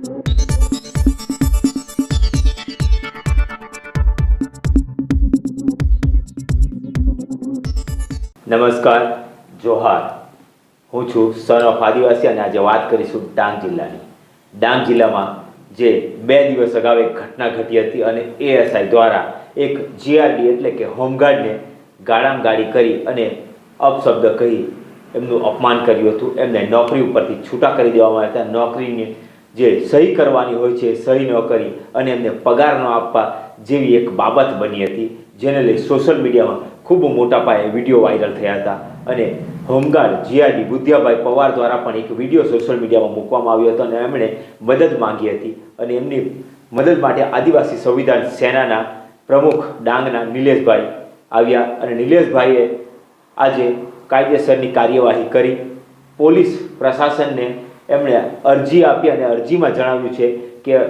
નમસ્કાર, જોહાર. હું છું સન ઓફ આદિવાસી અને આજે વાત કરીશું ડાંગ જિલ્લાની. ડાંગ જિલ્લામાં જે બે દિવસ અગાઉ એક ઘટના ઘટી હતી અને એએસઆઈ દ્વારા એક જીઆરડી એટલે કે હોમગાર્ડને ગાળામગાળી કરી અને અપશબ્દ કહી એમનું અપમાન કર્યું હતું. એમને નોકરી ઉપરથી છૂટા કરી દેવામાં આવ્યા હતા. નોકરીને જે સહી કરવાની હોય છે સહી ન કરી અને એમને પગાર ન આપવા જેવી એક બાબત બની હતી, જેને લઈ સોશિયલ મીડિયામાં ખૂબ મોટા પાયે વીડિયો વાયરલ થયા હતા. અને હોમગાર્ડ જીઆરડી બુદ્ધિયાભાઈ પવાર દ્વારા પણ એક વીડિયો સોશિયલ મીડિયામાં મૂકવામાં આવ્યો હતો અને એમણે મદદ માંગી હતી. અને એમની મદદ માટે આદિવાસી સંવિધાન સેનાના પ્રમુખ ડાંગના નિલેશભાઈ આવ્યા અને નિલેશભાઈએ આજે કાયદેસરની કાર્યવાહી કરી. પોલીસ પ્રશાસનને એમણે અરજી આપી અને અરજીમાં જણાવ્યું છે કે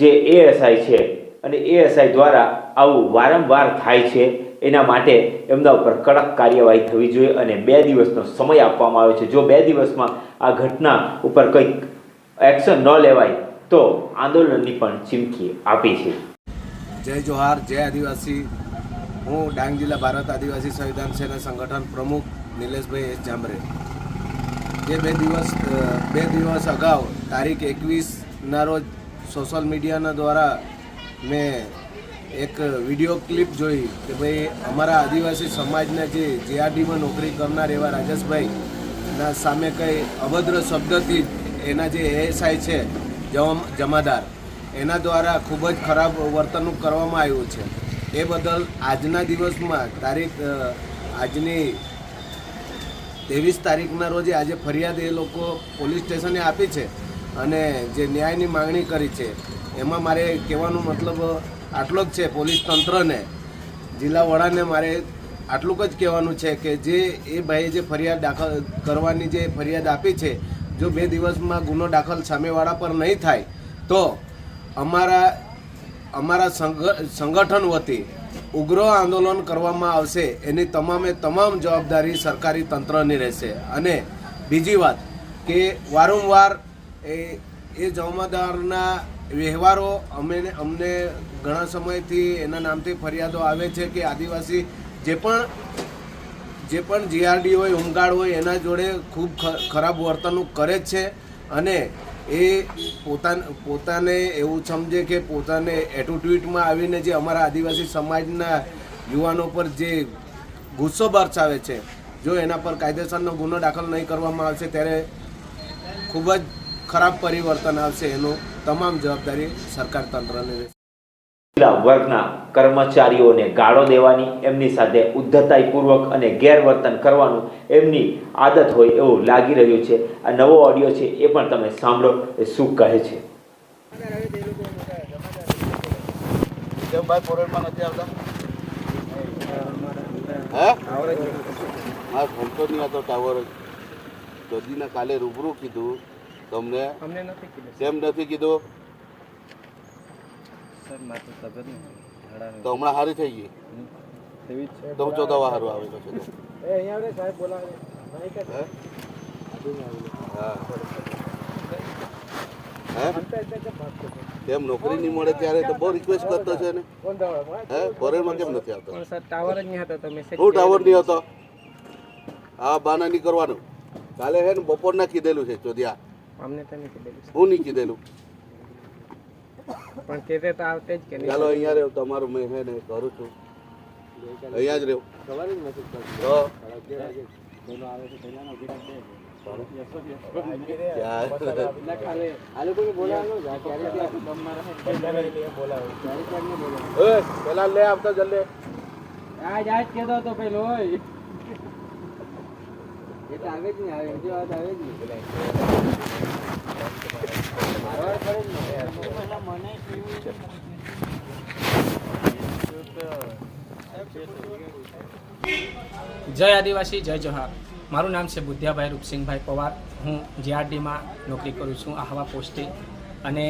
જે એએસઆઈ છે અને એએસઆઈ દ્વારા આવું વારંવાર થાય છે, એના માટે એમના ઉપર કડક કાર્યવાહી થવી જોઈએ અને બે દિવસનો સમય આપવામાં આવ્યો છે. જો બે દિવસમાં આ ઘટના ઉપર કંઈક એક્શન ન લેવાય, તો આંદોલનની પણ ચીમકી આપી છે. જય જોહાર, જય આદિવાસી. હું ડાંગ જિલ્લા ભારત આદિવાસી સંવિધાન સેના સંગઠન પ્રમુખ નિલેશભાઈ એસ. જાંબરે જે બે દિવસ બે દિવસ અગાઉ, તારીખ એકવીસના રોજ સોશિયલ મીડિયાના દ્વારા મેં એક વીડિયો ક્લિપ જોઈ કે ભાઈ અમારા આદિવાસી સમાજના જે જીઆરડીમાં નોકરી કરનાર એવા રાજેશભાઈ ના સામે કંઈ અભદ્ર શબ્દથી એના જે એએસઆઈ છે જમાદાર, એના દ્વારા ખૂબ જ ખરાબ વર્તણૂક કરવામાં આવ્યું છે. એ બદલ આજના દિવસમાં તારીખ આજની ત્રેવીસ તારીખના રોજે આજે ફરિયાદ એ લોકો પોલીસ સ્ટેશને આપી છે અને જે ન્યાયની માંગણી કરી છે, એમાં મારે કહેવાનો મતલબ આટલો જ છે પોલીસ તંત્રને. જિલ્લા વડાને મારે આટલું જ કહેવાનું છે કે જે એ ભાઈએ જે ફરિયાદ દાખલ કરવાની જે ફરિયાદ આપી છે, જો બે દિવસમાં ગુનો દાખલ સામેવાળા પર નહીં થાય, તો અમારા અમારા સંગ- સંગઠન વતી ઉગ્ર આંદોલન કરવામાં આવશે, એની તમામે તમામ જવાબદારી સરકારી તંત્રની રહેશે. અને બીજી વાત કે વારંવાર એ એ જમાદારના વ્યવહારો અમે, અમને ઘણા સમયથી એના નામથી ફરિયાદો આવે છે કે આદિવાસી જે પણ જે પણ જીઆરડી હોય હોમગાર્ડ હોય, એના જોડે ખૂબ ખરાબ વર્તણૂક કરે છે. અને એ પોતાને પોતાને એવું સમજે કે પોતાને એટુટ્યુટમાં આવીને જે અમારા આદિવાસી સમાજના યુવાનો પર જે ગુસ્સો બરસાવે છે, જો એના પર કાયદેસરનો ગુનો દાખલ નહીં કરવામાં આવશે, ત્યારે ખૂબ જ ખરાબ પરિવર્તન આવશે એનું તમામ જવાબદારી સરકાર તંત્રને રહેશે. વર્ગના કર્મચારીઓને ગાળો દેવાની એમની સાથે ઉદ્ધતાઈપૂર્વક અને ગેરવર્તન કરવાનું એમની આદત હોય એવું લાગી રહ્યું છે. આ નવો ઓડિયો છે એ પણ તમે સાંભળો એ શું કહે છે. કાલે રૂબરૂ કીધું. તમને? અમને નથી કીધું. કેમ નથી કીધું? સર માત્ર તબિયત નહીં તો હમણાં સારી થઈ ગઈ. એવી જ છે. તો હું ચોથા સારું આવે છે. તો. એ અહીંયા આવે સાહેબ બોલાવે. હે? હા. હે? કેમ નોકરી નહીં મળે ત્યારે તો બહુ રિક્વેસ્ટ કરતો છે ને? હે ફોરેનમાં કેમ નથી આવતો? પણ સર ટાવર જ નહીં હતો તો મેસેજ હું ટાવર નહીં હતો? હા બાના નહીં કરવાનું કાલે હે ને બપોરના કીધેલું છે ચોધિયા. અમને તો નહીં કીધેલું હું નહીં કીધેલું? પણ કહેતે તો આવતે જ કે નહીં. ચાલો અહીંયા રહ્યો તમારું મેં હે ને કરું છું. અહીંયા જ રહ્યો ખબર જ નથી તો પેલા લે આવતો જલ્દી. આજ આજ કહેતો હતો પેલો હોય એ તો આવે જ નહીં આવે એમથી વાત આવે જ નહીં. જય આદિવાસી, જય જોહાર મારું નામ છે બુદ્ધિયાભાઈ રૂપસિંહભાઈ પવાર. હું જીઆરડીમાં નોકરી કરું છું, આહવા પોસ્ટે. અને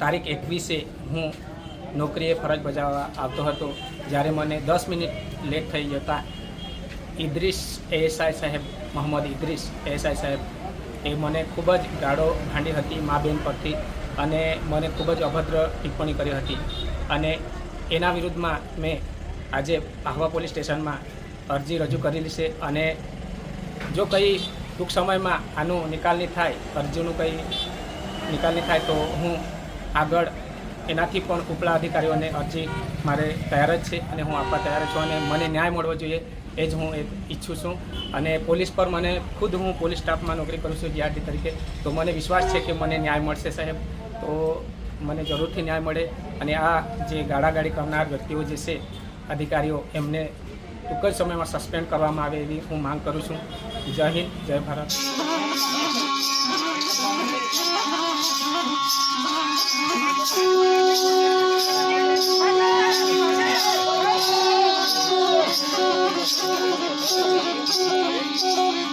તારીખ એકવીસે હું નોકરીએ ફરજ બજાવવા આવતો હતો. જ્યારે મને દસ મિનિટ લેટ થઈ જતાં ઇદ્રીસ એએસઆઈ સાહેબ, મોહમ્મદ ઇદ્રીસ એએસઆઈ સાહેબ, એ મને ખૂબ જ ગાળો ભાંડી હતી મા બેન પરથી અને મને ખૂબ જ અભદ્ર ટિપ્પણી કરી હતી. અને એના વિરુદ્ધમાં મેં આજે આહવા પોલીસ સ્ટેશનમાં અરજી રજૂ કરેલી છે અને જો કંઈ ટૂંક સમયમાં આનું નિકાલની થાય, અરજીનું કંઈ નિકાલની થાય તો હું આગળ એનાથી પણ ઉપલા અધિકારીઓને અરજી મારે તૈયાર જ છે અને હું આપવા તૈયાર છું અને મને ન્યાય મળવો જોઈએ એ જ હું એક ઈચ્છું છું. અને પોલીસ પર મને ખુદ હું પોલીસ સ્ટાફમાં નોકરી કરું છું જીઆરટી તરીકે, તો મને વિશ્વાસ છે કે મને ન્યાય મળશે સાહેબ. તો મને જરૂરથી ન્યાય મળે અને આ જે ગાળાગાળી કરનાર વ્યક્તિઓ જે છે, અધિકારીઓ એમને ટૂંક જ સમયમાં સસ્પેન્ડ કરવામાં આવે એવી હું માંગ કરું છું. જય હિન્દ, જય ભારત.